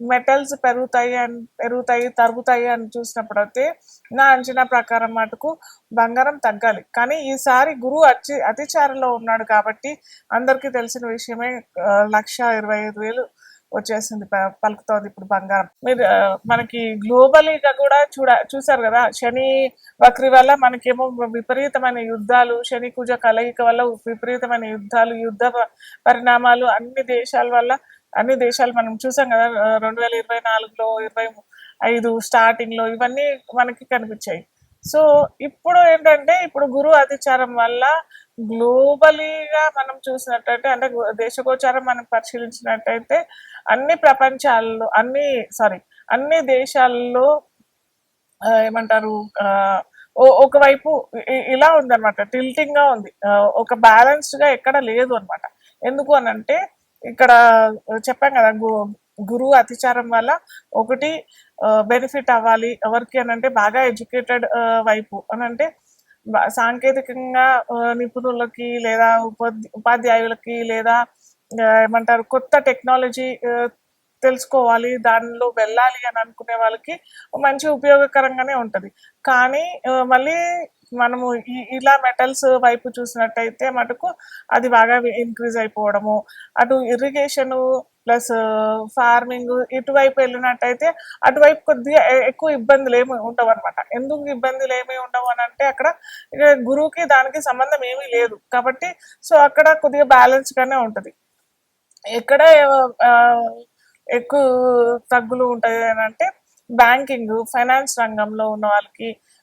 Metals పెరుగుతాయి అని పెరుగుతాయి తరుగుతాయి అని చూసినప్పుడు అయితే నా అంచనా ప్రకారం మటుకు బంగారం తగ్గాలి. కానీ ఈసారి గురువు అతి అతిచారలో ఉన్నాడు కాబట్టి అందరికీ తెలిసిన విషయమే లక్ష ఇరవై ఐదు వేలు వచ్చేసింది ప- పలుకుతోంది ఇప్పుడు బంగారం. మీరు మనకి గ్లోబలీగా కూడా చూడ చూసారు కదా శని వక్రి వల్ల మనకేమో విపరీతమైన యుద్ధాలు శని కుజ కలయిక వల్ల విపరీతమైన యుద్ధాలు యుద్ధ పరిణామాలు అన్ని దేశాల వల్ల అన్ని దేశాలు మనం చూసాం కదా రెండు వేల ఇరవై నాలుగులో ఇరవై ఐదు స్టార్టింగ్లో ఇవన్నీ మనకి కనిపించాయి. సో ఇప్పుడు ఏంటంటే ఇప్పుడు గురు అతిచారం వల్ల గ్లోబలీగా మనం చూసినట్టయితే అంటే దేశగోచారం మనం పరిశీలించినట్టయితే అన్ని ప్రపంచాల్లో అన్ని సారీ అన్ని దేశాల్లో ఏమంటారు ఓ- ఒకవైపు ఇలా ఉందన్నమాట టిల్టింగ్గా ఉంది. ఒక బ్యాలెన్స్డ్గా ఎక్కడ లేదు అనమాట ఎందుకు అనంటే ఇక్కడ చెప్పాం కదా గు- గురువు అతిచారం వల్ల ఒకటి బెనిఫిట్ అవ్వాలి. ఎవరికి అని అంటే బాగా ఎడ్యుకేటెడ్ వైపు అని అంటే సాంకేతికంగా నిపుణులకి లేదా ఉపాధి ఉపాధ్యాయులకి లేదా ఏమంటారు కొత్త టెక్నాలజీ తెలుసుకోవాలి దానిలో వెళ్ళాలి అని అనుకునే వాళ్ళకి మంచి ఉపయోగకరంగానే ఉంటుంది. కానీ మళ్ళీ మనము ఇలా మెటల్స్ వైపు చూసినట్టయితే మటుకు అది బాగా ఇంక్రీజ్ అయిపోవడము. అటు ఇరిగేషన్ ప్లస్ ఫార్మింగ్ ఇటువైపు వెళ్ళినట్టయితే అటువైపు కొద్దిగా ఎక్కువ ఇబ్బందులు ఏమి ఉండవు అనమాట ఎందుకు ఇబ్బందులు ఏమి ఉండవు అని అంటే అక్కడ గురువుకి దానికి సంబంధం ఏమీ లేదు. కాబట్టి సో అక్కడ కొద్దిగా బ్యాలెన్స్ గానే ఉంటది. ఎక్కడ ఎక్కువ తగ్గులు ఉంటాయి అని అంటే బ్యాంకింగ్ ఫైనాన్స్ రంగంలో ఉన్న వాళ్ళకి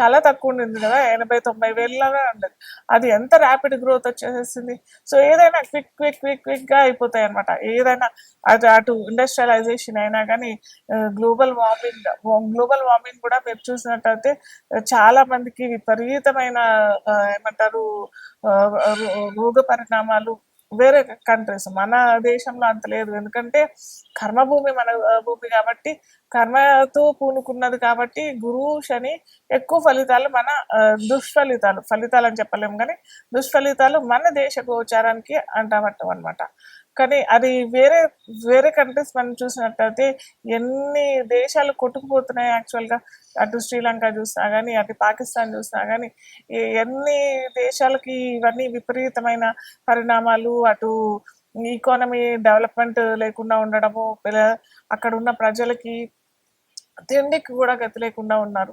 చాలా తక్కువ ఉండింది కదా ఎనభై తొంభై వేలలాగా ఉండేది. అది ఎంత ర్యాపిడ్ గ్రోత్ వచ్చేసేసింది? సో ఏదైనా క్విక్ క్విక్ క్విక్ క్విక్గా అయిపోతాయి అనమాట ఏదైనా అది అటు ఇండస్ట్రియలైజేషన్ అయినా కానీ గ్లోబల్ వార్మింగ్ గ్లోబల్ వార్మింగ్ కూడా మీరు చూసినట్టయితే చాలా మందికి విపరీతమైన ఏమంటారు రోగ పరిణామాలు వేరే కంట్రీస్ మన దేశంలో అంత లేదు. ఎందుకంటే కర్మభూమి మన భూమి కాబట్టి కర్మతో పూనుకున్నది కాబట్టి గురువు శని ఎక్కువ ఫలితాలు మన దుష్ఫలితాలు. ఫలితాలు అని చెప్పలేము కానీ దుష్ఫలితాలు మన దేశ గోచారానికి అంటామట్టం అనమాట కానీ అది వేరే వేరే కంట్రీస్ మనం చూసినట్టయితే ఎన్ని దేశాలు కొట్టుకుపోతున్నాయి యాక్చువల్గా అటు శ్రీలంక చూసినా కానీ అటు పాకిస్తాన్ చూసినా కానీ ఎన్ని దేశాలకి ఇవన్నీ విపరీతమైన పరిణామాలు అటు ఈకానమీ డెవలప్మెంట్ లేకుండా ఉండడము పిల్ల- అక్కడ ఉన్న ప్రజలకి తిండికి కూడా గతి లేకుండా ఉన్నారు.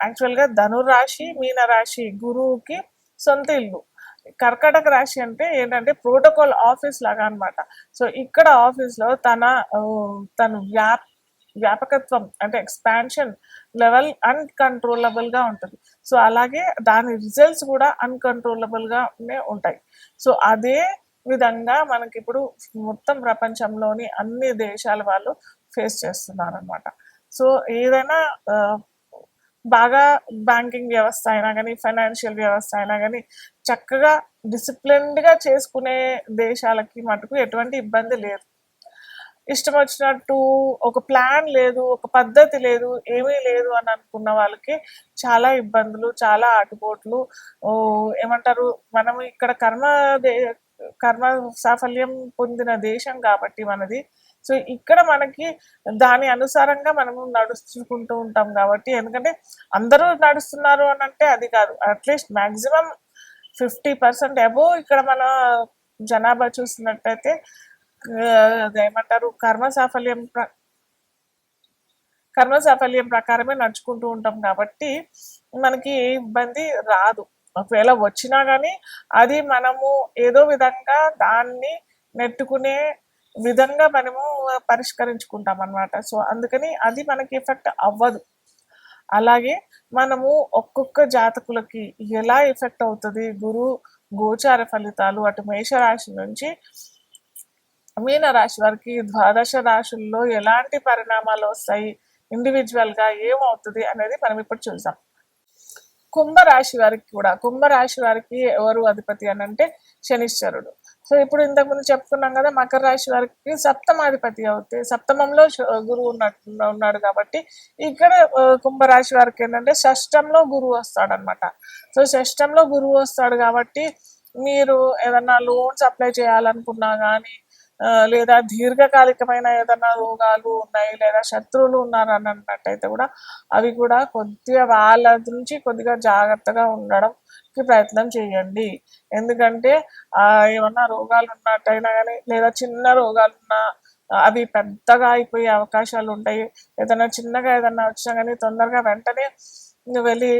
యాక్చువల్గా ధనురాశి మీన రాశి గురువుకి సొంత ఇల్లు. కర్కటక రాశి అంటే ఏంటంటే ప్రోటోకాల్ ఆఫీస్ లాగా అనమాట సో ఇక్కడ ఆఫీస్లో తన తను తన వ్యాప్ వ్యాపకత్వం అంటే ఎక్స్పాన్షన్ లెవెల్ అన్కంట్రోలబుల్గా ఉంటుంది. సో అలాగే దాని రిజల్ట్స్ కూడా అన్కంట్రోలబుల్గానే ఉంటాయి. సో అదే విధంగా మనకి ఇప్పుడు మొత్తం ప్రపంచంలోని అన్ని దేశాల వాళ్ళు ఫేస్ చేస్తున్నారు అనమాట సో ఏదైనా బాగా బ్యాంకింగ్ వ్యవస్థ అయినా కానీ ఫైనాన్షియల్ వ్యవస్థ అయినా కానీ చక్కగా డిసిప్లిన్డ్గా చేసుకునే దేశాలకి మటుకు ఎటువంటి ఇబ్బంది లేదు. ఇష్టం వచ్చినట్టు ఒక ప్లాన్ లేదు ఒక పద్ధతి లేదు ఏమీ లేదు అని అనుకున్న వాళ్ళకి చాలా ఇబ్బందులు చాలా ఆటుపోట్లు. ఏమంటారు మనం ఇక్కడ కర్మ దే కర్మ సాఫల్యం పొందిన దేశం కాబట్టి మనది. సో ఇక్కడ మనకి దాని అనుసారంగా మనము నడుచుకుంటూ ఉంటాం కాబట్టి ఎందుకంటే అందరూ నడుస్తున్నారు అని అంటే అది కాదు. At least maximum fifty percent above ఇక్కడ మన జనాభా చూసినట్టయితే ఏమంటారు? కర్మ సాఫల్యం ప్ర- కర్మ సాఫల్యం ప్రకారమే నడుచుకుంటూ ఉంటాం కాబట్టి మనకి ఏ ఇబ్బంది రాదు. ఒకవేళ వచ్చినా కానీ అది మనము ఏదో విధంగా దాన్ని నెట్టుకునే విధంగా మనము పరిష్కరించుకుంటాం అన్నమాట. సో అందుకని అది మనకి ఎఫెక్ట్ అవ్వదు. అలాగే మనము ఒక్కొక్క జాతకులకి ఎలా ఎఫెక్ట్ అవుతుంది? గురు గోచార ఫలితాలు అటు మేషరాశి నుంచి మీన రాశి వారికి ద్వాదశ రాశుల్లో ఎలాంటి పరిణామాలు వస్తాయి? ఇండివిజువల్గా ఏమవుతుంది అనేది మనం ఇప్పుడు చూసాం కుంభరాశి వారికి కూడా కుంభరాశి వారికి ఎవరు అధిపతి అని అంటే శనిశ్వరుడు సో ఇప్పుడు ఇంతకు ముందు చెప్పుకున్నాం కదా మకర రాశి వారికి సప్తమాధిపతి అవుతాయి సప్తమంలో గురువు ఉన్నట్టు ఉన్నాడు కాబట్టి ఇక్కడ కుంభరాశి వారికి ఏంటంటే షష్టంలో గురువు వస్తాడు అనమాట సో షష్టంలో గురువు వస్తాడు కాబట్టి మీరు ఏదన్నా లోన్స్ అప్లై చేయాలనుకున్నా కానీ లేదా దీర్ఘకాలికమైన ఏదైనా రోగాలు ఉన్నాయి లేదా శత్రువులు ఉన్నారు అని అన్నట్టయితే కూడా అవి కూడా కొద్దిగా వాళ్ళ నుంచి కొద్దిగా జాగ్రత్తగా ఉండడంకి ప్రయత్నం చేయండి. ఎందుకంటే ఆ ఏమన్నా రోగాలు ఉన్నట్టయినా కానీ లేదా చిన్న రోగాలు ఉన్నా అవి పెద్దగా అయిపోయే అవకాశాలు ఉంటాయి. ఏదైనా చిన్నగా ఏదైనా వచ్చినా కానీ తొందరగా వెంటనే వెళ్ళి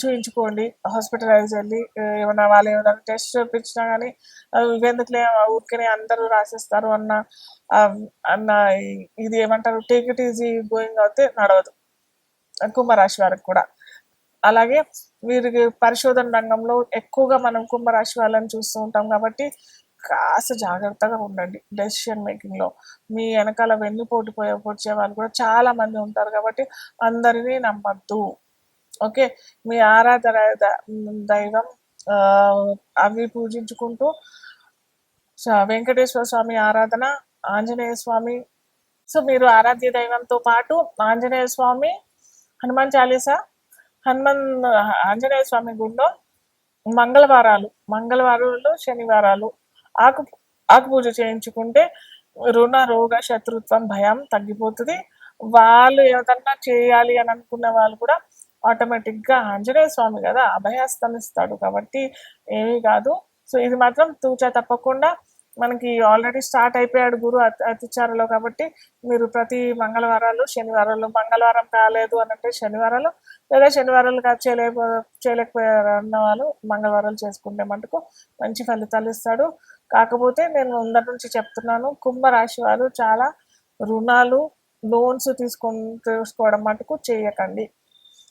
చూపించుకోండి చూయించుకోండి. హాస్పిటలైజ్ వెళ్ళి ఏమన్నా వాళ్ళు ఏమైనా టెస్ట్ చూపించినా కానీ ఇవెందుకులే ఊరికనే అందరూ రాసిస్తారు అన్న అన్న ఇది ఏమంటారు టేక్ ఇట్ ఈజీ గోయింగ్ అయితే నడవదు. కుంభరాశి వారికి కూడా. అలాగే వీరికి పరిశోధన రంగంలో ఎక్కువగా మనం కుంభరాశి వాళ్ళని చూస్తూ ఉంటాం కాబట్టి కాస్త జాగ్రత్తగా ఉండండి డెసిషన్ మేకింగ్లో. మీ వెనకాల వెన్నుపోటు పోయే వచ్చే వాళ్ళు కూడా చాలా మంది ఉంటారు కాబట్టి అందరినీ నమ్మద్దు. ఓకే మీ ఆరాధన దైవం అవి పూజించుకుంటూ వెంకటేశ్వర స్వామి ఆరాధన ఆంజనేయ స్వామి. సో మీరు ఆరాధ్య దైవంతో పాటు ఆంజనేయ స్వామి హనుమాన్ చాలీసా హనుమాన్ ఆంజనేయ స్వామి గుడిలో మంగళవారాలు మంగళవారాలు శనివారాలు ఆకు ఆకు పూజ చేయించుకుంటే రుణ రోగ శత్రుత్వం భయం తగ్గిపోతుంది. వాళ్ళు ఏదన్నా చేయాలి అని అనుకున్న వాళ్ళు కూడా ఆటోమేటిక్గా ఆంజనేయ స్వామి కదా అభయాస్తం ఇస్తాడు కాబట్టి ఏమీ కాదు. సో ఇది మాత్రం తూచా తప్పకుండా మనకి ఆల్రెడీ స్టార్ట్ అయిపోయాడు గురు అతి అతిచారలో కాబట్టి మీరు ప్రతి మంగళవారాలు శనివారాలు మంగళవారం కాలేదు అని అంటే శనివారాలు లేదా శనివారాలు కాదు చేయలేక చేయలేకపోయారు అన్న వాళ్ళు మంగళవారాలు చేసుకుంటే మటుకు మంచి ఫలితాలు ఇస్తాడు. కాకపోతే నేను ముందర నుంచి చెప్తున్నాను కుంభరాశి వారు చాలా రుణాలు లోన్స్ తీసుకొని తీసుకోవడం మటుకు చేయకండి.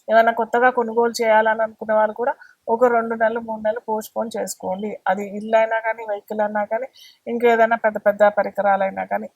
ఏమైనా కొత్తగా కొనుగోలు చేయాలని అనుకునే వాళ్ళు కూడా ఒక రెండు నెలలు మూడు నెలలు పోస్ట్పోన్ చేసుకోండి. అది ఇల్లు అయినా కానీ వెహికల్ అయినా కానీ ఇంకేదైనా పెద్ద పెద్ద పరికరాలైనా కానీ.